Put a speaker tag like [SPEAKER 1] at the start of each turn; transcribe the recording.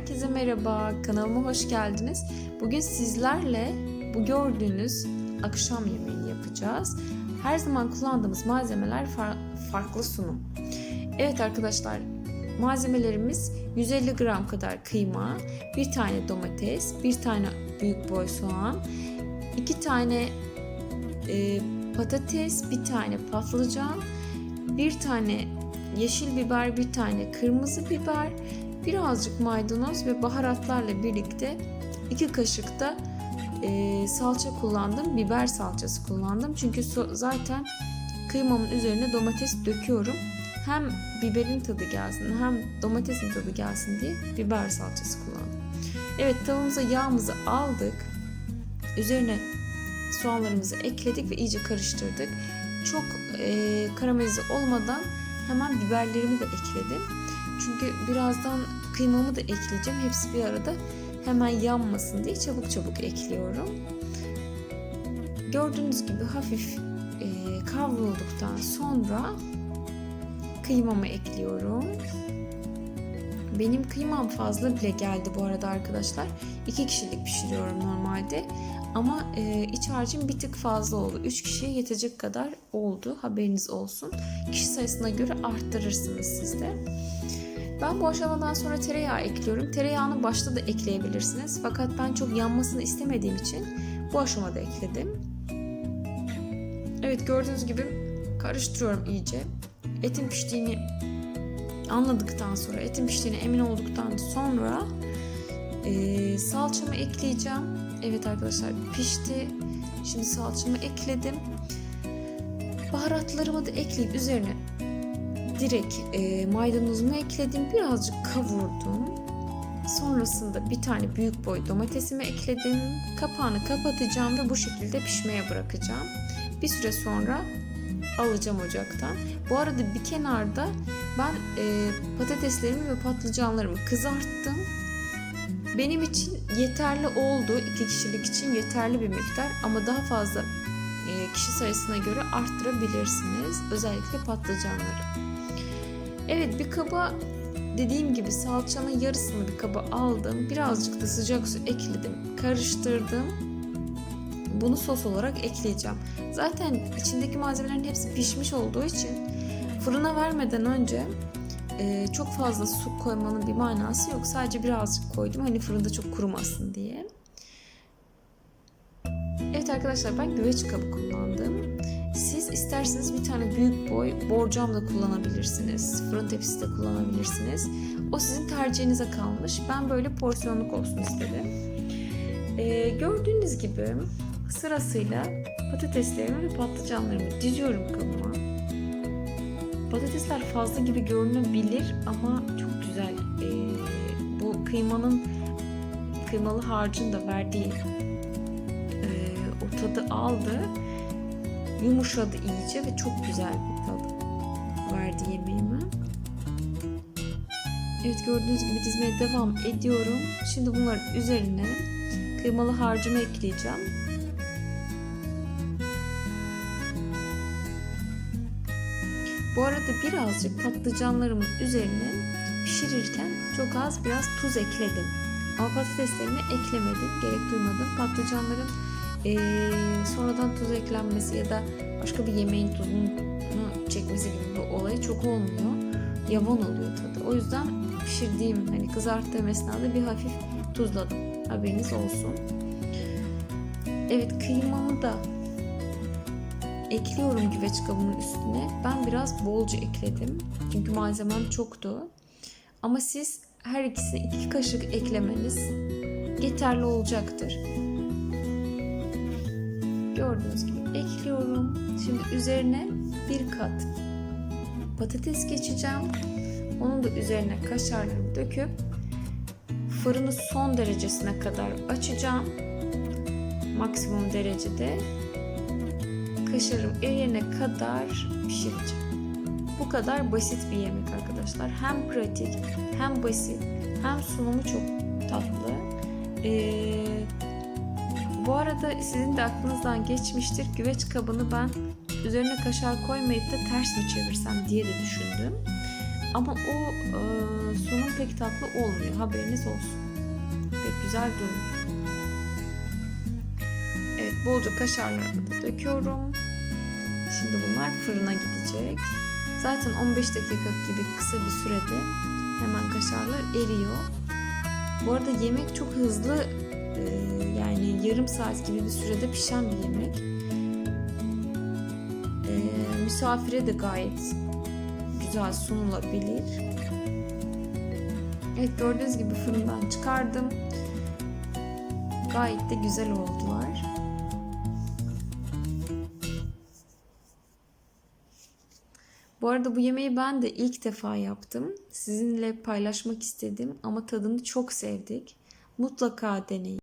[SPEAKER 1] Herkese merhaba, kanalıma hoş geldiniz. Bugün sizlerle bu gördüğünüz akşam yemeğini yapacağız. Her zaman kullandığımız malzemeler far- farklı sunum. Evet arkadaşlar, malzemelerimiz 150 gram kadar kıyma, bir tane domates, bir tane büyük boy soğan, iki tane e, patates, bir tane patlıcan, bir tane yeşil biber, bir tane kırmızı biber, birazcık maydanoz ve baharatlarla birlikte iki kaşık da e, salça kullandım. Biber salçası kullandım. Çünkü so- zaten kıymamın üzerine domates döküyorum. Hem biberin tadı gelsin hem domatesin tadı gelsin diye biber salçası kullandım. Evet tavamıza yağımızı aldık. Üzerine soğanlarımızı ekledik ve iyice karıştırdık. Çok e, karamelize olmadan hemen biberlerimi de ekledim. Çünkü birazdan kıymamı da ekleyeceğim. Hepsi bir arada hemen yanmasın diye çabuk çabuk ekliyorum. Gördüğünüz gibi hafif e, kavrulduktan sonra kıymamı ekliyorum. Benim kıymam fazla bile geldi bu arada arkadaşlar. İki kişilik pişiriyorum normalde. Ama e, iç harcım bir tık fazla oldu. Üç kişiye yetecek kadar oldu. Haberiniz olsun. Kişi sayısına göre arttırırsınız siz de. Ben bu aşamadan sonra tereyağı ekliyorum. Tereyağını başta da ekleyebilirsiniz. Fakat ben çok yanmasını istemediğim için bu aşamada ekledim. Evet gördüğünüz gibi karıştırıyorum iyice. Etin piştiğini anladıktan sonra, etin piştiğine emin olduktan sonra e, salçamı ekleyeceğim. Evet arkadaşlar pişti. Şimdi salçamı ekledim. Baharatlarımı da ekleyip üzerine direkt e, maydanozumu ekledim. Birazcık kavurdum. Sonrasında bir tane büyük boy domatesimi ekledim. Kapağını kapatacağım ve bu şekilde pişmeye bırakacağım. Bir süre sonra alacağım ocaktan. Bu arada bir kenarda ben e, patateslerimi ve patlıcanlarımı kızarttım. Benim için yeterli oldu. iki kişilik için yeterli bir miktar ama daha fazla e, kişi sayısına göre arttırabilirsiniz. Özellikle patlıcanları. Evet bir kaba dediğim gibi salçanın yarısını bir kaba aldım. Birazcık da sıcak su ekledim. Karıştırdım. Bunu sos olarak ekleyeceğim. Zaten içindeki malzemelerin hepsi pişmiş olduğu için fırına vermeden önce e, çok fazla su koymanın bir manası yok. Sadece birazcık koydum hani fırında çok kurumasın diye. Evet arkadaşlar ben güveç kabı kullandım. İsterseniz bir tane büyük boy borcam da kullanabilirsiniz. Fırın tepsisi de kullanabilirsiniz. O sizin tercihinize kalmış. Ben böyle porsiyonluk olsun istedim. Ee, gördüğünüz gibi sırasıyla patateslerimi ve patlıcanlarımı diziyorum kabıma. Patatesler fazla gibi görünebilir ama çok güzel. Ee, bu kıymanın kıymalı harcın da verdiği e, o tadı aldı. Yumuşadı iyice ve çok güzel bir tadı verdi yemeğime. Evet gördüğünüz gibi dizmeye devam ediyorum. Şimdi bunların üzerine kıymalı harcımı ekleyeceğim. Bu arada birazcık patlıcanlarımın üzerine pişirirken çok az biraz tuz ekledim. Ama patateslerimi eklemedim, gerek duymadım. Patlıcanların ee, sonradan tuz eklenmesi ya da başka bir yemeğin tuzunu çekmesi gibi bir olay çok olmuyor. Yavan oluyor tadı. O yüzden pişirdiğim, hani kızarttığım esnada bir hafif tuzladım. Haberiniz olsun. Evet kıymamı da ekliyorum güveç kabının üstüne. Ben biraz bolca ekledim. Çünkü malzemem çoktu. Ama siz her ikisine iki kaşık eklemeniz yeterli olacaktır. Gördüğünüz gibi ekliyorum. Şimdi üzerine bir kat patates geçeceğim. Onun da üzerine kaşarları döküp fırını son derecesine kadar açacağım. Maksimum derecede kaşarım eriyene kadar pişireceğim. Bu kadar basit bir yemek arkadaşlar. Hem pratik, hem basit, hem sunumu çok tatlı. Ee, bu arada sizin de aklınızdan geçmiştir. Güveç kabını ben üzerine kaşar koymayıp da ters mi çevirsem diye de düşündüm. Ama o e, sunum pek tatlı olmuyor. Haberiniz olsun. Pek güzel durmuyor. Evet bolca kaşarlarımı da döküyorum. Şimdi bunlar fırına gidecek. Zaten 15 dakika gibi kısa bir sürede hemen kaşarlar eriyor. Bu arada yemek çok hızlı e, yani yarım saat gibi bir sürede pişen bir yemek. E, misafire de gayet güzel sunulabilir. Evet gördüğünüz gibi fırından çıkardım. Gayet de güzel oldular. Bu arada bu yemeği ben de ilk defa yaptım. Sizinle paylaşmak istedim ama tadını çok sevdik. Mutlaka deneyin.